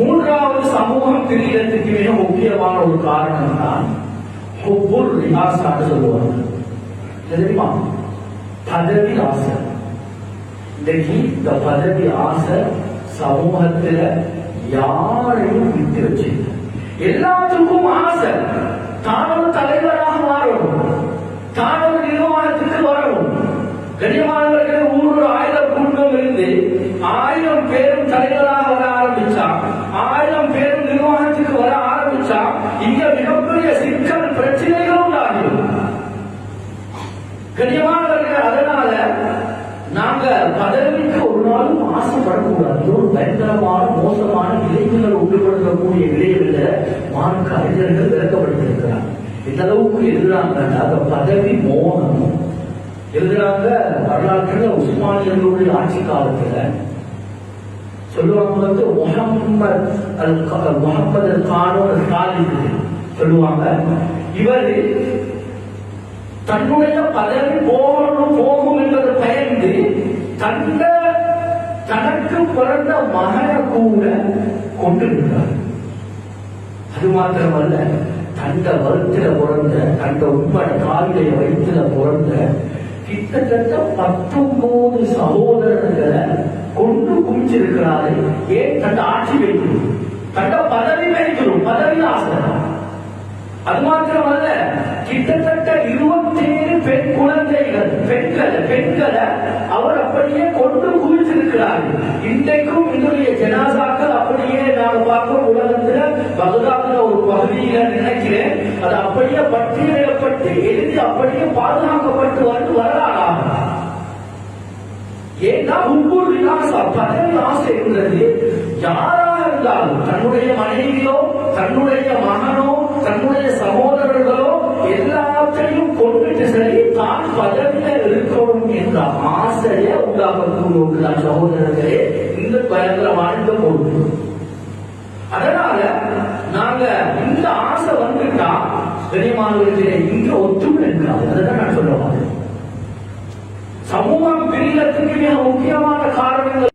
மூன்றாவது சமூகம் பிரிகிறதுக்கு மிக முக்கியமான ஒரு காரணம் தான் ஹுப்புர் ரியாசான்னு சொல்லுவாங்க தெரியுமா பதவி ஆசை இன்னைக்கு இந்த பதவி ஆசை சமூகத்துல யாரையும் விட்டு வச்சு எல்லாத்துக்கும் ஆசை தானும் தலைவராக மாறணும் தானும் நிர்வாகத்துக்கு வரணும் கனிமானவர்கள் ஊர் ஆயிரம் குடும்பம் இருந்து ஆயிரம் பேரும் தலைவராக வர ஆரம்பிச்சா ஆயிரம் பேரும் நிர்வாகத்துக்கு வர ஆரம்பிச்சா இங்க மிகப்பெரிய சிக்கல் பிரச்சனைகள் உண்டாகும் கண்ணியமானவர்கள் அதனால நாங்க பதவிக்கு ஒரு நாளும் ஆசைப்படக்கூடாது. ஒரு பயங்கரமான மோசமான இளைஞர்கள் உண்டுபடுத்தக்கூடிய விளைவுல மார்க்க அறிஞர்கள் விளக்கப்பட்டிருக்கிறார் இந்த அளவுக்கு எழுதுறாங்க அந்த பதவி மோகம். எழுதுறாங்க வரலாற்றுல உஸ்மானியர்களுடைய ஆட்சி காலத்துல சொல்லுவாங்க வந்து முகம்மது அல் முகம்மது கானூன் சொல்லுவாங்க. இவர் தன்னுடைய பதவி போகணும் போகும் என்பது பயந்து தந்த தனக்கு பிறந்த மகனை கூட கொண்டு விட்டார் அது மாத்திரமல்ல தந்த வருத்தில பிறந்த தந்த உண்மை காலிடைய வயிற்றுல பிறந்த கிட்டத்தட்ட பத்தொன்பது சகோதரர்களை கொண்டு குமிச்சிருக்கிறாரு ஏன்? தந்த ஆட்சி வைக்கணும் தந்த பதவி வைக்கணும் பதவி ஆசை அது மாத்திரமல்ல கிட்டத்தட்ட இருபத்தேழு பெண் குழந்தைகள் பெண்கள் பெண்களை அவர் அப்படியே கொண்டு குவித்திருக்கிறார் இன்றைக்கும் இதனுடைய ஜனாசாக்கள் அப்படியே நான் பார்க்க உலகத்துல பகதாதுல ஒரு பகுதியில நினைக்கிறேன். அது அப்படியே பட்டியலிடப்பட்டு எழுதி அப்படியே பாதுகாக்கப்பட்டு வந்து வரலாறாக ஏன்னா ஒவ்வொரு ஆசை பதவி ஆசை இருந்தது? யாராக இருந்தாலும் தன்னுடைய மனைவியோ தன்னுடைய மகனோ தன்னுடைய சகோதரர்களோ எல்லாத்தையும் கொண்டுட்டு சரி தான் பதவியில இருக்கணும் என்ற ஆசையை உண்டாக்கக்கூடிய சகோதரர்களே. இந்த பயங்கரமான வாழ்ந்த பொருள் அதனால பெரியமானவர்களே இங்க ஒத்துமை இருக்காது அதுதான் நான் சொல்ல சமூகம் பிரியறதுக்கு மிக முக்கியமான